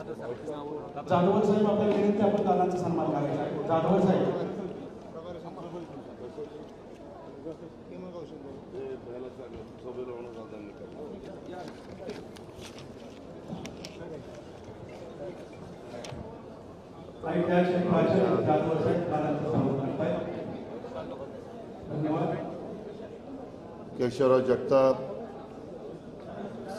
जाधवर साहेब. आपल्याला विनंती आपण दादांचा सन्मान करायचा जाधवर साहेब. आणि त्या क्षेत्राचे जाधवर साहेब दादांचा सन्मान करतायत धन्यवाद. केशवराव जगताप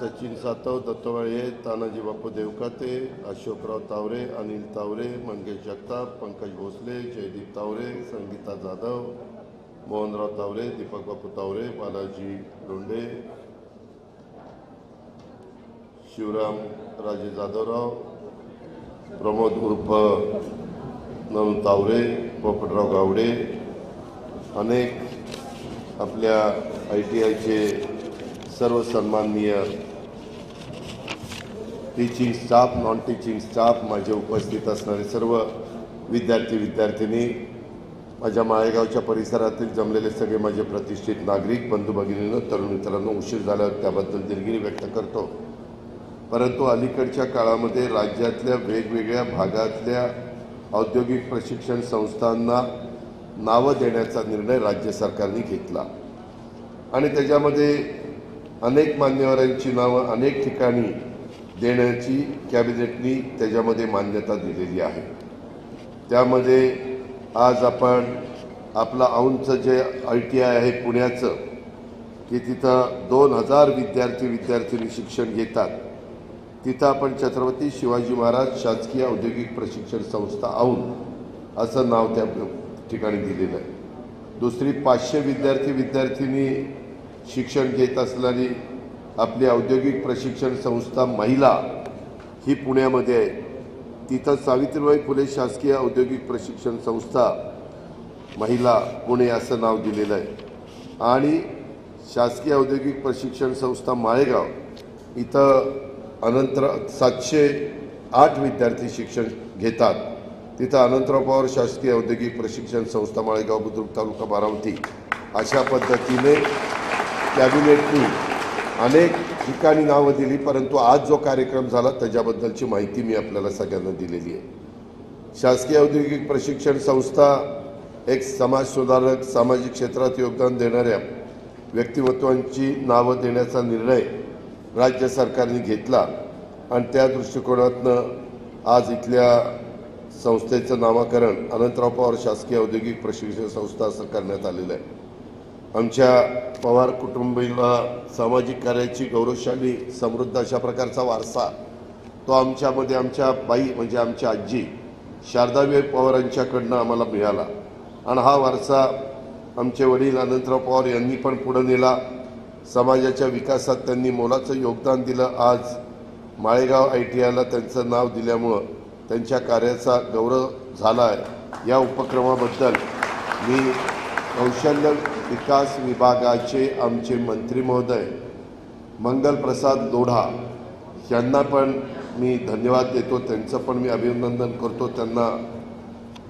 सचिन सातव दत्तवाळे तानाजी बापू देवकाते अशोकराव तावरे अनिल तावरे मंगेश जगताप पंकज भोसले जयदीप तावरे संगीता जाधव मोहनराव तावरे दीपक बापू तावरे बालाजी लोंढे शिवराम राजे जाधवराव प्रमोद उर्फ ननु तावरे पोपटराव गावडे अनेक आपल्या आय टी आयचे सर्व सन्माननीय teaching staff non teaching staff माझे उपस्थित असणारे सर्व विद्यार्थी विद्यार्थिनी माझ्या माळेगावच्या परिसरातील जमलेले सगळे माझे प्रतिष्ठित नागरिक बंधू भगिनीनं तरुण मित्रांनो उशीर झाल्यावर त्याबद्दल दिलगिरी व्यक्त करतो. परंतु अलीकडच्या काळामध्ये राज्यातल्या वेगवेगळ्या भागातल्या औद्योगिक प्रशिक्षण संस्थांना नावं देण्याचा निर्णय राज्य सरकारने घेतला. आणि त्याच्यामध्ये अनेक मान्यवरांची नावं अनेक ठिकाणी देण्याची कॅबिनेटनी त्याच्यामध्ये मान्यता दिलेली आहे. त्यामध्ये आज आपण आपलं औंचं जे आय टी आय आहे पुण्याचं की तिथं दोन हजार विद्यार्थी विद्यार्थिनी शिक्षण घेतात. तिथं आपण छत्रपती शिवाजी महाराज शासकीय औद्योगिक प्रशिक्षण संस्था औंध असं नाव त्या ठिकाणी दिलेलं आहे. दुसरी पाचशे विद्यार्थी विद्यार्थिनी शिक्षण घेत असणारी आपली औद्योगिक प्रशिक्षण संस्था महिला ही पुण्यामध्ये आहे. तिथं सावित्रीबाई फुले शासकीय औद्योगिक प्रशिक्षण संस्था महिला पुणे असं नाव दिलेलं आहे. आणि शासकीय औद्योगिक प्रशिक्षण संस्था माळेगाव इथं अनंतर सातशे आठ विद्यार्थी शिक्षण घेतात. तिथं अनंतराव पवार शासकीय औद्योगिक प्रशिक्षण संस्था माळेगाव बुद्रुक तालुका बारामती. अशा पद्धतीने कॅबिनेटनी अनेक ठिकाणी नावं दिली परंतु आज जो कार्यक्रम झाला त्याच्याबद्दलची माहिती मी आपल्याला सगळ्यांना दिलेली आहे. शासकीय औद्योगिक प्रशिक्षण संस्था एक समाजसुधारक सामाजिक क्षेत्रात योगदान देणाऱ्या व्यक्तिमत्वांची नावं देण्याचा निर्णय राज्य सरकारने घेतला आणि त्या दृष्टिकोनातनं आज इथल्या संस्थेचं नामकरण अनंतराव पवार शासकीय औद्योगिक प्रशिक्षण संस्था असं करण्यात आलेलं आहे. आमच्या पवार कुटुंबीला सामाजिक कार्याची गौरवशाली समृद्ध अशा प्रकारचा वारसा तो आमच्यामध्ये आमच्या बाई म्हणजे आमच्या आजी शारदाबाई पवारांच्याकडनं आम्हाला मिळाला. आणि हा वारसा आमचे वडील अनंतराव पवार यांनी पण पुढं नेला. समाजाच्या विकासात त्यांनी मोलाचं योगदान दिलं. आज माळेगाव आय टी आयला त्यांचं नाव दिल्यामुळं त्यांच्या कार्याचा गौरव झाला आहे. या उपक्रमाबद्दल मी कौशल्य विकास विभागाचे आमचे मंत्री महोदय मंगलप्रसाद लोढा यांना पण मी धन्यवाद देतो. त्यांचं पण मी अभिनंदन करतो. त्यांना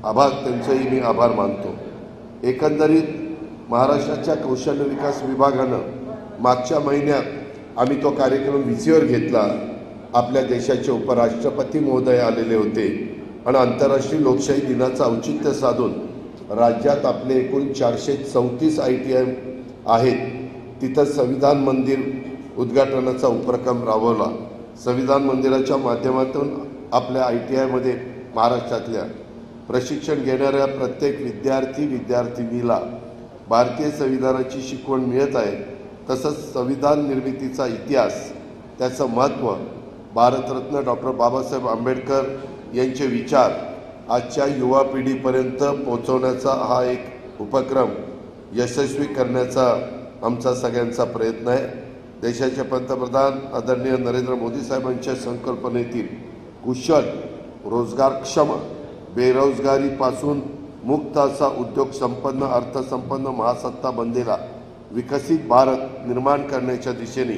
आभार त्यांचंही मी आभार मानतो. एकंदरीत महाराष्ट्राच्या कौशल्य विकास विभागानं मागच्या महिन्यात आम्ही तो कार्यक्रम विजेवर घेतला. आपल्या देशाचे उपराष्ट्रपती महोदय आलेले होते. आणि आंतरराष्ट्रीय लोकशाही दिनाचं औचित्य साधून राज्यात आपले एकूण चारशे चौतीस आय टी आय आहेत. तिथं संविधान मंदिर उद्घाटनाचा उपक्रम राबवला. संविधान मंदिराच्या माध्यमातून आपल्या आय टी आयमध्ये महाराष्ट्रातल्या प्रशिक्षण घेणाऱ्या प्रत्येक विद्यार्थी विद्यार्थिनीला भारतीय संविधानाची शिकवण मिळत आहे. तसंच संविधान निर्मितीचा इतिहास त्याचं महत्त्व भारतरत्न डॉक्टर बाबासाहेब आंबेडकर यांचे विचार आजच्या युवा पिढीपर्यंत पोहोचवण्याचा हा एक उपक्रम यशस्वी करण्याचा आमचा सगळ्यांचा प्रयत्न आहे. देशाचे पंतप्रधान आदरणीय नरेंद्र मोदी साहेबांच्या संकल्पनेतील कुशल रोजगारक्षम बेरोजगारीपासून मुक्त असा उद्योग संपन्न अर्थसंपन्न महासत्ता बनलेला विकसित भारत निर्माण करण्याच्या दिशेने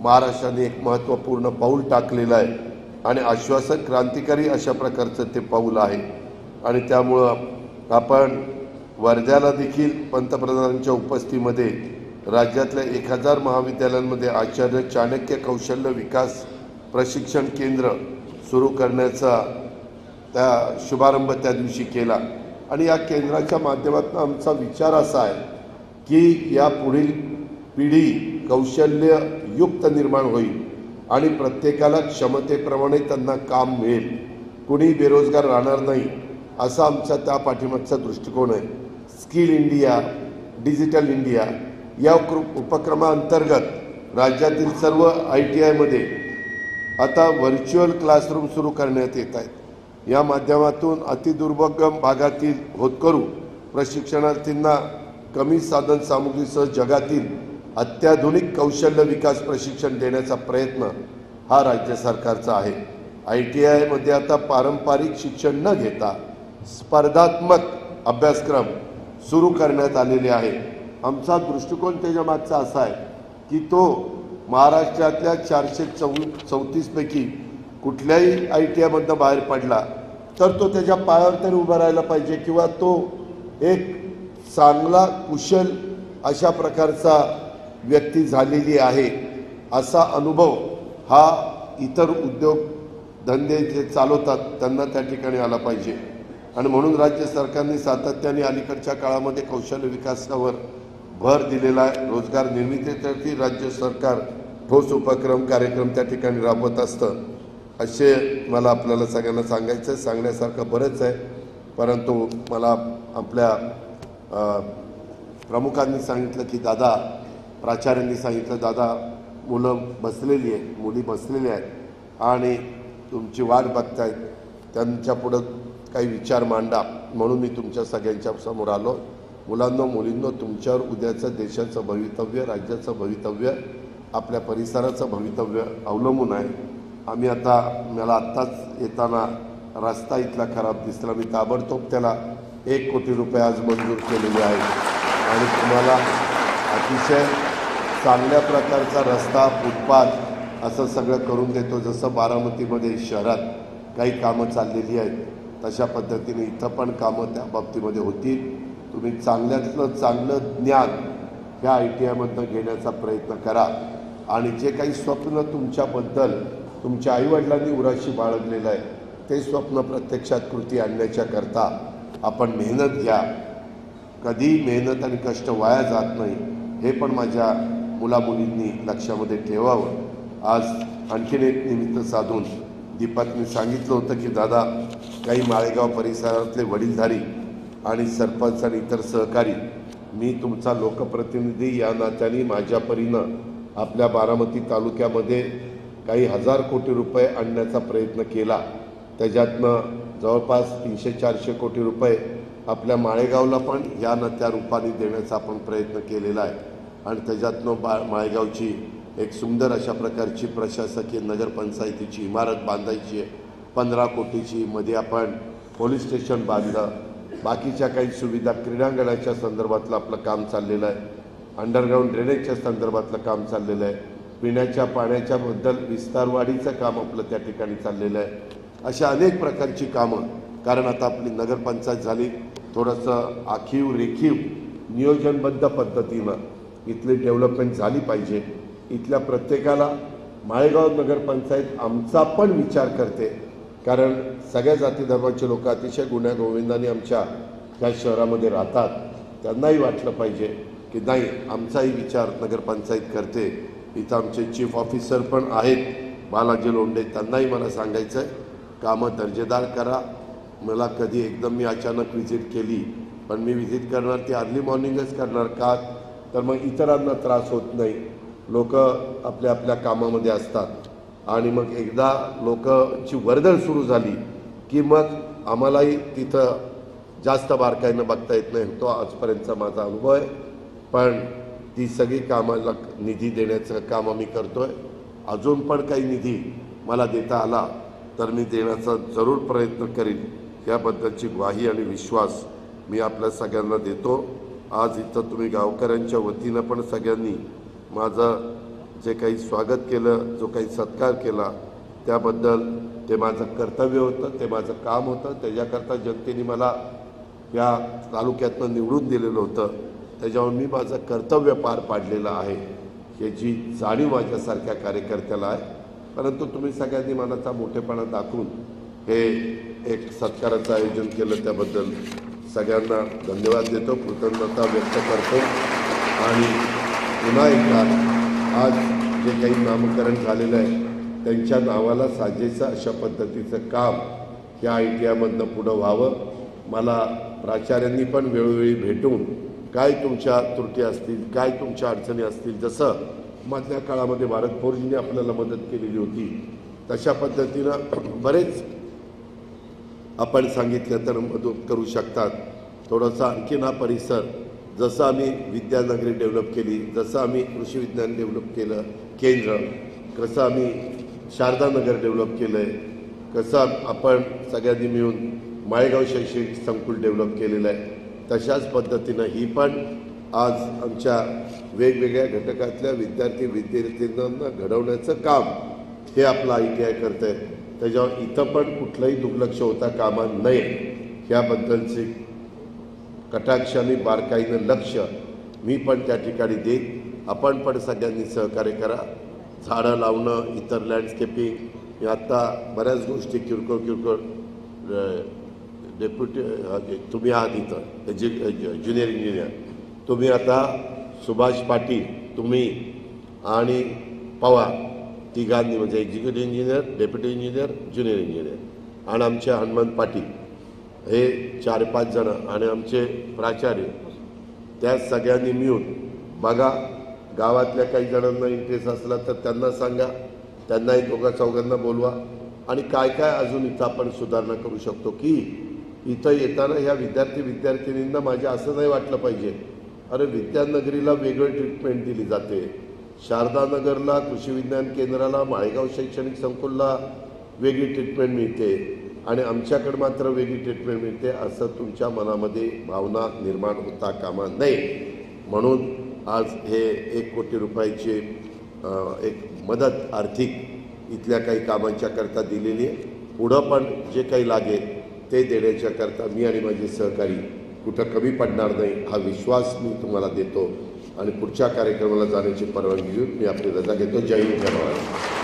महाराष्ट्राने एक महत्त्वपूर्ण पाऊल टाकलेलं आहे. आणि आश्वासन क्रांतिकारी अशा प्रकारचं ते पाऊल आहे. आणि त्यामुळं आपण वर्ध्याला देखील पंतप्रधानांच्या उपस्थितीमध्ये राज्यातल्या एक हजार महाविद्यालयांमध्ये आचार्य चाणक्य कौशल्य विकास प्रशिक्षण केंद्र सुरू करण्याचा त्या शुभारंभ त्या दिवशी केला. आणि या केंद्राच्या माध्यमातून आमचा विचार असा आहे की या पुढील पिढी कौशल्ययुक्त निर्माण होईल. आणि प्रत्येकाला क्षमतेप्रमाणे त्यांना काम मिळेल. कुणी बेरोजगार राहणार नाही असा आमचा त्या पाठीमागचा दृष्टिकोन आहे. स्किल इंडिया डिजिटल इंडिया या उपक्रमाअंतर्गत राज्यातील सर्व आय टी आयमध्ये आता व्हर्च्युअल क्लासरूम सुरू करण्यात येत आहेत. या माध्यमातून अतिदुर्भगम भागातील होतकरू प्रशिक्षणार्थींना कमी साधन सामुग्रीसह जगातील अत्याधुनिक कौशल्य विकास प्रशिक्षण देण्याचा प्रयत्न हा राज्य सरकारचा आहे. आय टी आयमध्ये आता पारंपरिक शिक्षण न घेता स्पर्धात्मक अभ्यासक्रम सुरू करण्यात आलेले आहे. आमचा दृष्टिकोन त्याच्या मागचा असा आहे की तो महाराष्ट्रातल्या चारशे चौ चौतीसपैकी कुठल्याही आय टी आयमधनं बाहेर पडला तर तो त्याच्या पायावर तरी उभा राहायला पाहिजे किंवा तो एक चांगला कुशल अशा प्रकारचा व्यक्ती झालेली आहे असा अनुभव हा इतर उद्योग धंदे जे चालवतात त्यांना त्या ठिकाणी आला पाहिजे. आणि म्हणून राज्य सरकारने सातत्याने अलीकडच्या काळामध्ये कौशल्य विकासावर भर दिलेला आहे. रोजगार निर्मितीसाठी राज्य सरकार ठोस उपक्रम कार्यक्रम त्या ठिकाणी राबवत असतं असे मला आपल्याला सगळ्यांना सांगायचं आहे. सांगण्यासारखं बरंच आहे. परंतु मला आपल्या प्रमुखांनी सांगितलं की दादा प्राचार्यांनी सांगितलं दादा मुलं बसलेली आहेत मुली बसलेल्या आहेत आणि तुमची वाट बघतायत त्यांच्या पुढं काही विचार मांडा. म्हणून मी तुमच्या सगळ्यांच्या समोर आलो. मुलांना मुलींना तुमच्यावर उद्याचं देशाचं भवितव्य राज्याचं भवितव्य आपल्या परिसराचं भवितव्य अवलंबून आहे. आम्ही आता मला आत्ताच येताना रस्ता इथला खराब दिसला. मी ताबडतोब त्याला एक कोटी रुपये आज मंजूर केलेले आहेत. आणि तुम्हाला अतिशय चांगल्या प्रकारचा रस्ता फुटपाथ असं सगळं करून देतो. जसं बारामतीमध्ये शहरात काही कामं चाललेली आहेत तशा पद्धतीने इथं पण कामं त्या बाबतीमध्ये होतील. तुम्ही चांगल्यातलं चांगलं ज्ञान ह्या आय टी आयमधनं घेण्याचा प्रयत्न करा. आणि जे काही स्वप्न तुमच्याबद्दल तुमच्या आईवडिलांनी उराशी बाळगलेलं आहे ते स्वप्न प्रत्यक्षात कृती आणण्याच्या करता आपण मेहनत घ्या. कधी मेहनत आणि कष्ट वाया जात नाही. हे पण माझ्या मुलामुलींनी लक्षामध्ये ठेवावं. आज आणखीन एक निमित्त साधून दीपकने सांगितलं होतं की दादा काही माळेगाव परिसरातले वडीलधारी आणि सरपंच आणि इतर सहकारी मी तुमचा लोकप्रतिनिधी या नात्याने माझ्या परीनं आपल्या बारामती तालुक्यामध्ये काही हजार कोटी रुपये आणण्याचा प्रयत्न केला. त्याच्यातनं जवळपास तीनशे चारशे कोटी रुपये आपल्या माळेगावला पण या नात्या रूपाने देण्याचा आपण प्रयत्न केलेला आहे. आणि त्याच्यातनं बा माळेगावची एक सुंदर अशा प्रकारची प्रशासकीय नगरपंचायतीची इमारत बांधायची आहे. पंधरा कोटीची. मध्ये आपण पोलीस स्टेशन बांधलं. बाकीच्या काही सुविधा क्रीडांगणाच्या संदर्भातलं आपलं काम चाललेलं आहे. अंडरग्राऊंड ड्रेनेजच्या संदर्भातलं काम चाललेलं आहे. पिण्याच्या पाण्याच्याबद्दल विस्तारवाढीचं काम आपलं त्या ठिकाणी चाललेलं आहे. अशा अनेक प्रकारची कामं. कारण आता आपली नगरपंचायत झाली. थोडंसं आखीव रेखीव नियोजनबद्ध पद्धतीनं इथली डेव्हलपमेंट झाली पाहिजे. इथल्या प्रत्येकाला माळेगाव नगरपंचायत आमचा पण विचार करते. कारण सगळ्या जाती धर्माचे लोक अतिशय गुन्ह्या गोविंदाने आमच्या त्या शहरामध्ये राहतात. त्यांनाही वाटलं पाहिजे की नाही आमचाही विचार नगरपंचायत करते. इथं आमचे चीफ ऑफिसर पण आहेत. बालाजी लोंडे त्यांनाही मला सांगायचं आहे कामं दर्जेदार करा. मला कधी एकदम मी अचानक व्हिजिट केली पण मी व्हिजिट करणार ती अर्ली मॉर्निंगच करणार का? तर मग इतरांना त्रास होत नाही. लोक आपल्या आपल्या कामामध्ये असतात. आणि मग एकदा लोकची वर्दळ सुरू झाली की मग आम्हालाही तिथं जास्त बारकाईनं बघता येत नाही. तो आजपर्यंतचा माझा अनुभव आहे. पण ती सगळी कामाला निधी देण्याचं काम आम्ही करतो आहे अजून पण काही निधी मला देता आला तर मी देण्याचा जरूर प्रयत्न करीन. याबद्दलची ग्वाही आणि विश्वास मी आपल्या सगळ्यांना देतो. आज इथं तुम्ही गावकऱ्यांच्या वतीनं पण सगळ्यांनी माझं जे काही स्वागत केलं जो काही सत्कार केला त्याबद्दल ते माझं कर्तव्य होतं ते माझं काम होतं. त्याच्याकरता जनतेने मला या तालुक्यातनं निवडून दिलेलं होतं. त्याच्यावर मी माझं कर्तव्य पार पाडलेलं आहे याची जाणीव माझ्यासारख्या कार्यकर्त्याला आहे. परंतु तुम्ही सगळ्यांनी मनाचा मोठेपणा दाखवून हे एक सत्काराचं आयोजन केलं त्याबद्दल. सगळ्यांना धन्यवाद देतो कृतज्ञता व्यक्त करतो. आणि पुन्हा एकदा आज जे काही नामकरण झालेलं आहे त्यांच्या नावाला साजेचं अशा पद्धतीचं काम या आय टी आयमधनं पुढं व्हावं. मला प्राचार्यांनी पण वेळोवेळी भेटून काय तुमच्या त्रुटी असतील काय तुमच्या अडचणी असतील जसं मधल्या काळामध्ये भारत फोर्जीने आपल्याला मदत केलेली होती तशा पद्धतीनं बरेच आपण सांगितलं तर मदत करू शकतात. थोडासा आणखीन हा परिसर जसं आम्ही विद्यानगरी डेव्हलप केली जसं आम्ही कृषी विज्ञान डेव्हलप केलं केंद्र कसं आम्ही शारदानगर डेव्हलप केलं आहे कसं आपण सगळ्यांनी मिळून माळेगाव शैक्षणिक संकुल डेव्हलप केलेलं आहे. तशाच पद्धतीनं ही पण आज आमच्या वेगवेगळ्या घटकातल्या विद्यार्थी विद्यार्थ्यांना घडवण्याचं काम हे आपलं आय टी आय करतं आहे त्याच्यावर इथं पण कुठलंही दुर्लक्ष होता कामा नये. ह्याबद्दलची कटाक्षाने बारकाईनं लक्ष मी पण त्या ठिकाणी देत आपण पण सगळ्यांनी सहकार्य करा. झाडं लावणं इतर लँडस्केपिंग मी आत्ता बऱ्याच गोष्टी किरकोळ किरकोळ डेप्युटी तुम्ही आहात इथं एज्यु ज्युनियर इंजिनियर तुम्ही आता सुभाष पाटील तुम्ही आणि पवार तिघांनी म्हणजे executive engineer deputy engineer junior engineer. आणि आमचे हनुमंत पाटील. हे चार पाच जण आणि आमचे प्राचार्य. त्या सगळ्यांनी मिळून बघा गावातल्या काही जणांना इंटरेस्ट असला तर त्यांना सांगा. त्यांनाही दोघा चौघांना बोलवा. आणि काय काय अजून इथं आपण सुधारणा करू शकतो की इथं येताना ह्या विद्यार्थी विद्यार्थिनींना माझ्या असं नाही वाटलं पाहिजे. अरे विद्यानगरीला वेगळी ट्रीटमेंट दिली जाते. शारदानगरला कृषी विज्ञान केंद्राला माळेगाव शैक्षणिक संकुलला वेगळी ट्रीटमेंट मिळते आणि आमच्याकडे मात्र वेगळी ट्रीटमेंट मिळते असं तुमच्या मनामध्ये भावना निर्माण होता कामा नये. म्हणून आज हे एक कोटी रुपयाची एक मदत आर्थिक इथल्या काही कामांच्या करता दिलेली आहे. पुढं पण जे काही लागेल ते देण्याच्या करता मी आणि माझे सहकारी कुठं कमी पडणार नाही हा विश्वास मी तुम्हाला देतो. आणि पुढच्या कार्यक्रमाला जाण्याची परवानगी घेऊन मी आपली रजा घेतो. जय हिंद जय